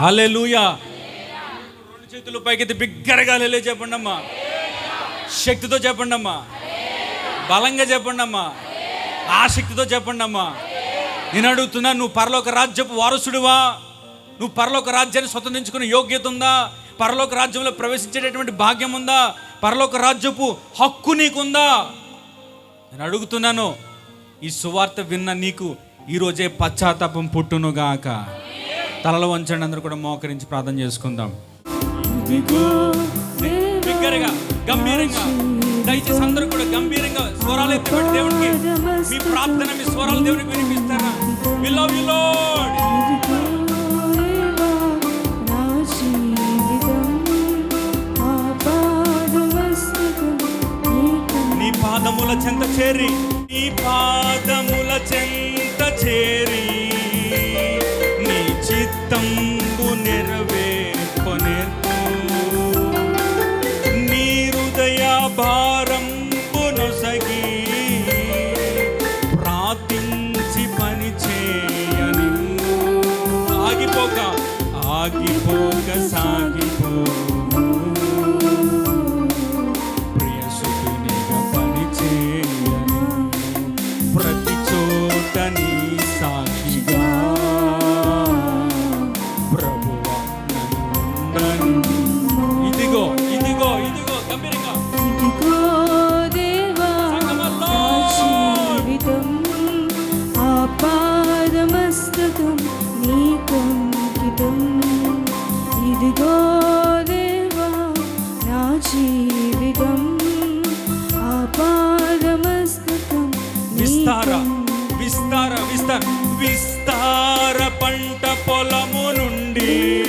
హల్లెలూయా. రెండు చేతులు పైకెత్తి బిగ్గరగా లేలే చెప్పండి అమ్మా శక్తితో చెప్పండి అమ్మా బలంగా చెప్పండి అమ్మా చెప్పండమ్మా. చెప్పండి అమ్మా నేను అడుగుతున్నా నువ్వు పరలోక రాజ్యపు వారసుడివా? నువ్వు పరలోక రాజ్యాన్ని స్వతంత్రించుకునే యోగ్యత ఉందా? పరలోక రాజ్యంలో ప్రవేశించేటటువంటి భాగ్యం ఉందా? పరలోక రాజ్యపు హక్కు నీకుందా? నేను అడుగుతున్నాను ఈ సువార్త విన్న నీకు ఈరోజే పశ్చాత్తాపం పుట్టునుగాక. తలలో వంచండి అందరూ కూడా మోకరించి ప్రార్థన చేసుకుందాం. బిగ్గరగా గంభీరంగా దయచేసి అందరూ కూడా గంభీరంగా స్వరాలు ఎత్తిపెట్టి దేవునికి మీ ప్రార్థన మీ స్వరాలు దేవునికి వినిపిస్తారా? వి లవ్ యు లార్డ్ నా పాదముల చెంత చేరి నీ పాదముల చెంత చేరి. చిత్తంబు నెరవేర్పనేర్పు. నీ హృదయ భారంబు ప్రార్థించి పని చేయని ఆగిపోక ఆగిపోక సాగిపో. విస్తార విస్తార విస్తార విస్తార పంట పొలము నుండి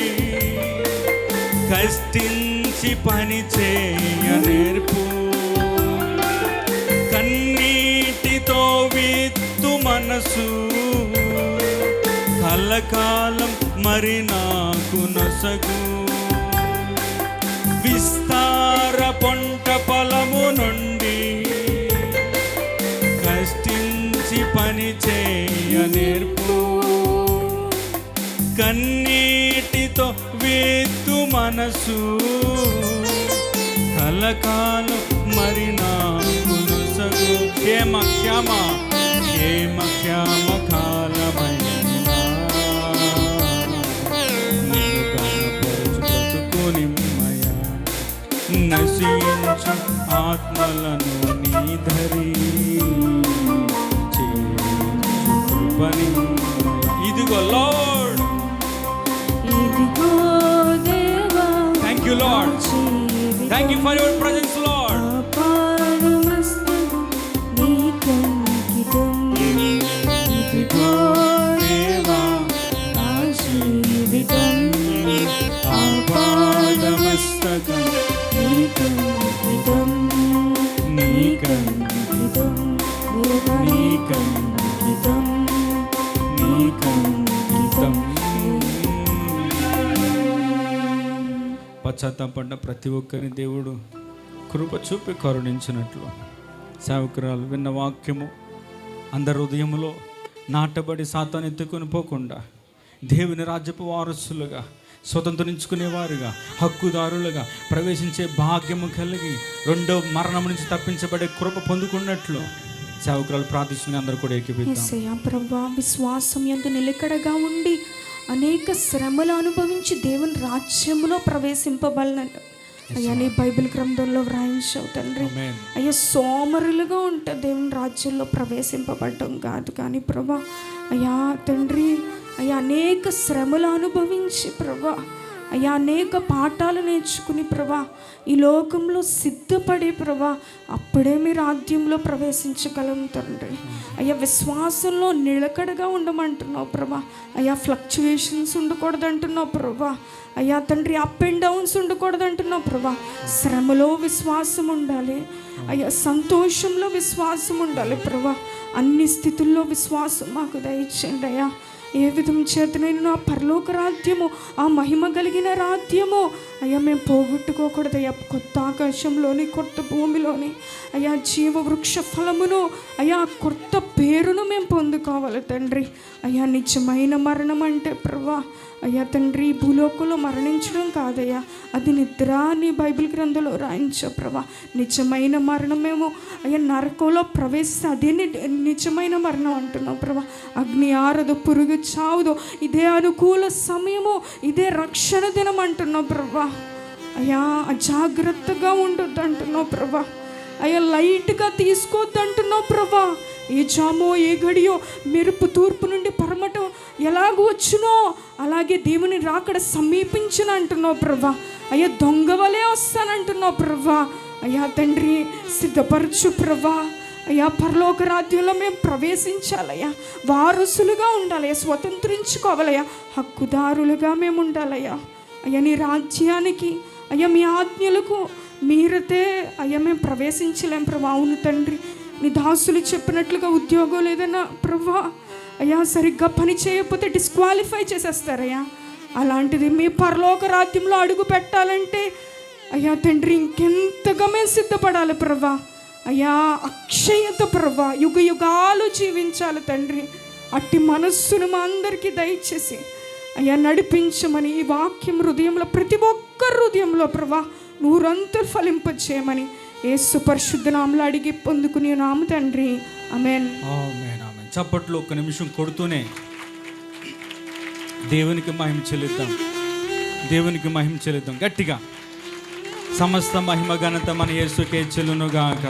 కష్టించి పని చేయ నేర్పు. కన్నీటితో విత్తు మనసు. కలకాలం మరి నాకు నసగు. విస్తార కన్నీటితో వేత్తు మనసు. కలకాలం మరి నాకు నొసగు క్షేమ క్షమ క్షేమ క్షమ కాలమైనా నిన్ను కనపరచు బ్రతుకు నిమ్మయ నశించు ఆత్మలను నీ ధరి. పని ఇదిగో thank you for your presence Lord జీవితం ఆపాదమస్తకం పశ్చాత్తాపడ్డ ప్రతి ఒక్కరిని దేవుడు కృప చూపి కరుణించినట్లు. సేవకురాలు విన్న వాక్యము అందరి హృదయములో నాటబడి సాతాన్ని ఎత్తుకొని పోకుండా దేవుని రాజ్యపు వారసులుగా స్వతంత్రించుకునేవారుగా హక్కుదారులుగా ప్రవేశించే భాగ్యము కలిగి రెండో మరణం నుంచి తప్పించబడే కృప పొందుకున్నట్లు సేవకురాలు ప్రార్థిస్తుంది అందరూ కూడా ఏకీపిద్దాం ప్రభా విశ్వాసం ఎందు నిలకడగా ఉండి అనేక శ్రమలు అనుభవించి దేవుని రాజ్యంలో ప్రవేశింపబలన అయ్యా నీ బైబిల్ గ్రంథంలో వ్రాయించావు తండ్రి. అయ్యా సోమరులుగా ఉంటే దేవుని రాజ్యంలో ప్రవేశింపబడటం కాదు కానీ ప్రభా అయ్యా తండ్రి అయ్యా అనేక శ్రమలు అనుభవించి ప్రభా అయ్యా అనేక పాఠాలు నేర్చుకుని ప్రభా ఈ లోకంలో సిద్ధపడే ప్రభా అప్పుడే మీ రాజ్యంలో ప్రవేశించగలం తండ్రి. అయ్యా విశ్వాసంలో నిలకడగా ఉండమంటున్నావు ప్రభా. అయ్యా ఫ్లక్చువేషన్స్ ఉండకూడదు అంటున్నావు ప్రభా. అయ్యా తండ్రి అప్ అండ్ డౌన్స్ ఉండకూడదు అంటున్నావు ప్రభా. శ్రమలో విశ్వాసం ఉండాలి. అయ్యా సంతోషంలో విశ్వాసం ఉండాలి ప్రభా. అన్ని స్థితుల్లో విశ్వాసం మాకు దయచేయండి అయ్యా. ఏ విధం చేతనైనా నా పరలోక రాజ్యము ఆ మహిమ కలిగిన రాజ్యము. అయ్యా మేము పోగొట్టుకోకూడదు అయ్యా కొత్త ఆకాశంలోని కొత్త భూమిలోని అయ్యా జీవ వృక్ష ఫలమును అయ్యా కొత్త పేరును మేము పొందుకోవాలి తండ్రి. అయ్యా నిజమైన మరణం అంటే ప్రభా అయ్యా తండ్రి భూలోకంలో మరణించడం కాదయ్యా అది నిద్ర అని బైబిల్ గ్రంథంలో రాయించావు ప్రభా. నిజమైన మరణమేమో అయ్యా నరకంలో ప్రవేశిస్తే అదే ని- నిజమైన మరణం అంటున్నావు ప్రభా. అగ్ని ఆరదు పురుగు చావదు. ఇదే అనుకూల సమయము ఇదే రక్షణ దినం అంటున్నావు ప్రభా. అయ్యా అజాగ్రత్తగా ఉండొద్దు అంటున్నావు ప్రభా. అయ్యా లైట్గా తీసుకోవద్దు అంటున్నావు ప్రభా. ఏ జామో ఏ గడియో మెరుపు తూర్పు నుండి పరమటం ఎలాగ వచ్చునో అలాగే దేవుని రాకడ సమీపించిన అంటున్నావు ప్రభా. అయ్యా దొంగ వలే వస్తానంటున్నావు ప్రభా. అయ్యా తండ్రి సిద్ధపరచు ప్రభా. అయ్యా పరలోక రాజ్యంలో మేము ప్రవేశించాలయ్యా. వారసులుగా ఉండాలయ్యా స్వతంత్రించుకోవాలయ్యా. హక్కుదారులుగా మేము ఉండాలయ్యా. అయ్యా నీ రాజ్యానికి అయ్యా మీ ఆజ్ఞలకు మీరతే అయ్యా మేము ప్రవేశించలేం ప్రభా. అవును తండ్రి నీ దాసులు చెప్పినట్లుగా ఉద్యోగం లేదన్నా ప్రభా. అయ్యా సరిగ్గా పని చేయకపోతే డిస్క్వాలిఫై చేసేస్తారయ్యా. అలాంటిది మీ పరలోక రాజ్యంలో అడుగు పెట్టాలంటే అయ్యా తండ్రి ఇంకెంతగా మేము సిద్ధపడాలి ప్రభా. అయ్యా అక్షయత ప్రభా యుగ యుగాలు జీవించాలి తండ్రి. అట్టి మనస్సును మా అందరికీ దయచేసి. అయ్యా నడిపించమని ఈ వాక్యం హృదయంలో ప్రతి ఒక్క హృదయంలో ప్రభా నూరంతా ఫలింపచేయమని యేసు పరిశుద్ధ నామలు అడిగి పొందుకుని నామ తండ్రి. Amen amen, amen. చప్పట్లు ఒక్క నిమిషం కొడుతూనే దేవునికి మహిమ చెల్లిద్దాం. దేవునికి మహిమ చెల్లిద్దాం. గట్టిగా. సమస్త మహిమ ఘనత మన యేసుకే చెల్లునుగాక.